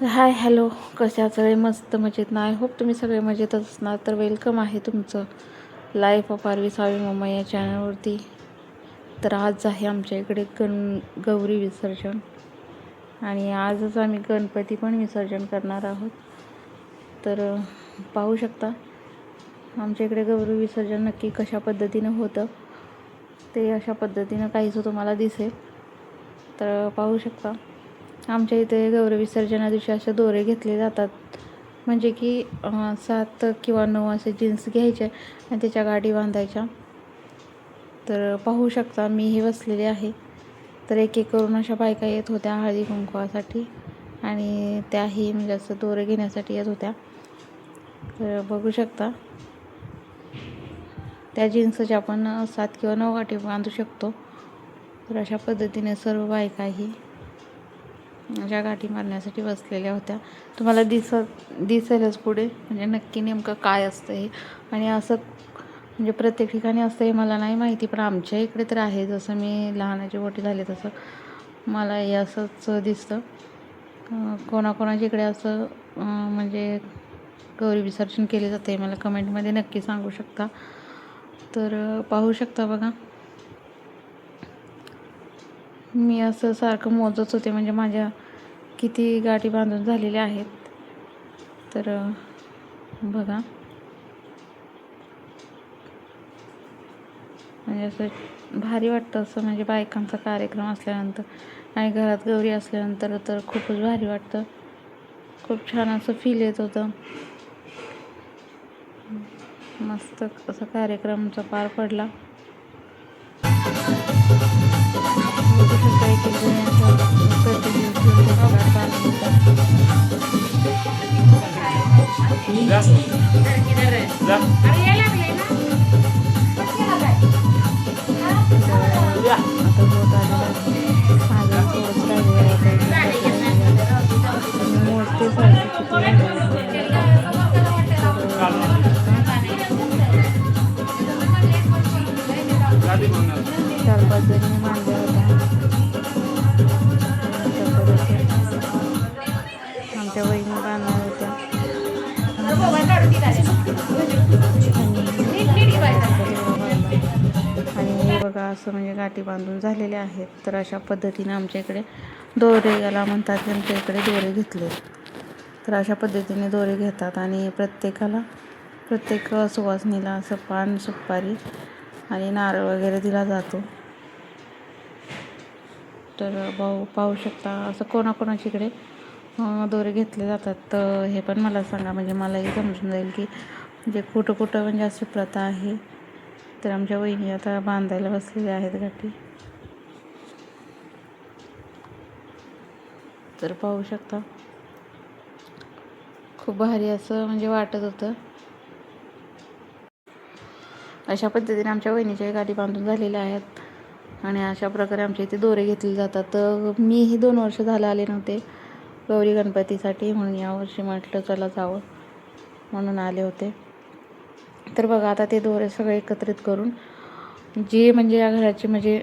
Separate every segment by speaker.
Speaker 1: तर hi hello. कशा सगळे मस्त मजेत ना? आय होप तुम्ही सगळे मजेतच असणार. तर वेलकम आहे तुमचं life of Aarvi Savi mumma या चॅनलवरती तर आज आहे आमच्या इकडे गण गौरी विसर्जन. आणि आजच आम्ही गणपती पण विसर्जन करणार आहोत. तर पाहू शकता आमच्या इकडे गौरी विसर्जन नक्की कशा पद्धतीनं होतं? ते अशा पद्धतीनं काहीच तुम्हाला दिसेल. तर पाहू शकता. आमच्या इथे गौरविसर्जना दिवशी असे दोरे घेतले जातात. म्हणजे की सात किंवा नऊ असे जीन्स घ्यायचे आणि त्याच्या गाठी बांधायच्या. तर पाहू शकता मी हे बसलेले आहे. तर एक एक करून अशा बायका येत होत्या हळदी कुंकवासाठी आणि त्याही म्हणजे असं दोरे घेण्यासाठी येत होत्या. तर बघू शकता त्या जीन्सच्या आपण सात किंवा नऊ गाठी बांधू शकतो. तर अशा पद्धतीने सर्व बायकाही ज्या गाठी मारण्यासाठी बसलेल्या होत्या. तुम्हाला दिसत दिसेलच पुढे. म्हणजे नक्की नेमकं काय असतं हे. आणि असं म्हणजे प्रत्येक ठिकाणी असतं हे मला नाही माहिती पण आमच्या इकडे तर आहे. जसं मी लहानाचे मोठे झाले तसं मला हे असंच दिसतं. कोणाकोणाच्या इकडे असं म्हणजे गौरी विसर्जन केले जाते मला कमेंटमध्ये नक्की सांगू शकता. तर पाहू शकता बघा. मी असं सारखं मोजत होते म्हणजे माझ्या किती गाठी बांधून झालेल्या आहेत. तर बघा. म्हणजे असं भारी वाटतं असं म्हणजे बायकांचा कार्यक्रम असल्यानंतर आणि घरात गौरी असल्यानंतर तर खूपच भारी वाटतं. खूप छान असं फील येत होतं. मस्त असा कार्यक्रमचा पार पडला. बघू शकता एक बघा असं म्हणजे गाठी बांधून झालेले आहेत. तर अशा पद्धतीने आमच्या इकडे दोरे याला म्हणतात आमच्या इकडे दोरे घेतले. तर अशा पद्धतीने दोरे घेतात आणि प्रत्येकाला प्रत्येक सुवासनीला असं पान सुपारी आणि नारळ वगैरे दिला जातो. तर भाऊ पाहू शकता असं कोणाकोणाच्या इकडे दोरे घेतले जातात. तर हे पण मला सांगा म्हणजे मलाही समजून जाईल की म्हणजे कुठं कुठं म्हणजे अशी प्रथा आहे. तर आमच्या वहिनी आता बांधायला बसलेल्या आहेत गाठी. तर पाहू शकता. खूप भारी असं म्हणजे वाटत होतं. अशा पद्धतीने आमच्या वहिनीच्या गाठी बांधून झालेल्या आहेत. आणि अशा प्रकारे आमच्या इथे दोरे घेतले जातात. तर मीही दोन वर्ष झालं आले नव्हते. गौरी गणपतीसाठी म्हणून यावर्षी म्हटलं चला जावं म्हणून आले होते. तर बघा आता ते दोरे सगळे एकत्रित करून जे म्हणजे या घराचे म्हणजे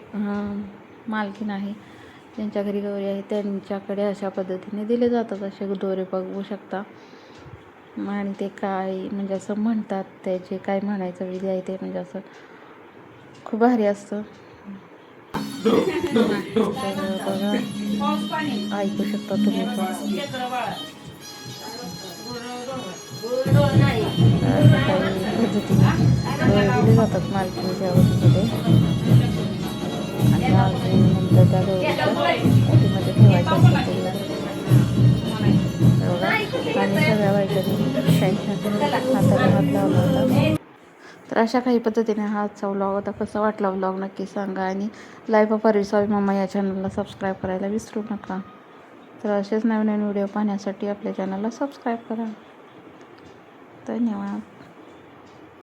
Speaker 1: मालकीन आहे ज्यांच्या घरी गौरी आहे त्यांच्याकडे अशा पद्धतीने दिले जातात असे दोरे बघू शकता. आणि ते काय म्हणजे असं म्हणतात त्याचे काय म्हणायचं विधी आहे ते म्हणजे असं खूप भारी असतं. बघा ऐकू शकता तुम्ही पण. होती दिले जातात मालकीच्या वतीमध्ये आणि नंतर त्या डोळ्याच्या ठेवायचं असतं ते आणि सगळ्या बायकांनी हाताला हात लावला होता तर अशा काही पद्धतीने हा आजचा व्लॉग होता कसा वाटला व्लॉग नक्की सांगा. आणि लाईफ ऑफ स्वामी मम्मा या चॅनलला सबस्क्राईब करायला विसरू नका. तर असेच नवीन नवीन व्हिडिओ पाहण्यासाठी आपल्या चॅनलला सबस्क्राईब करा. धन्यवाद.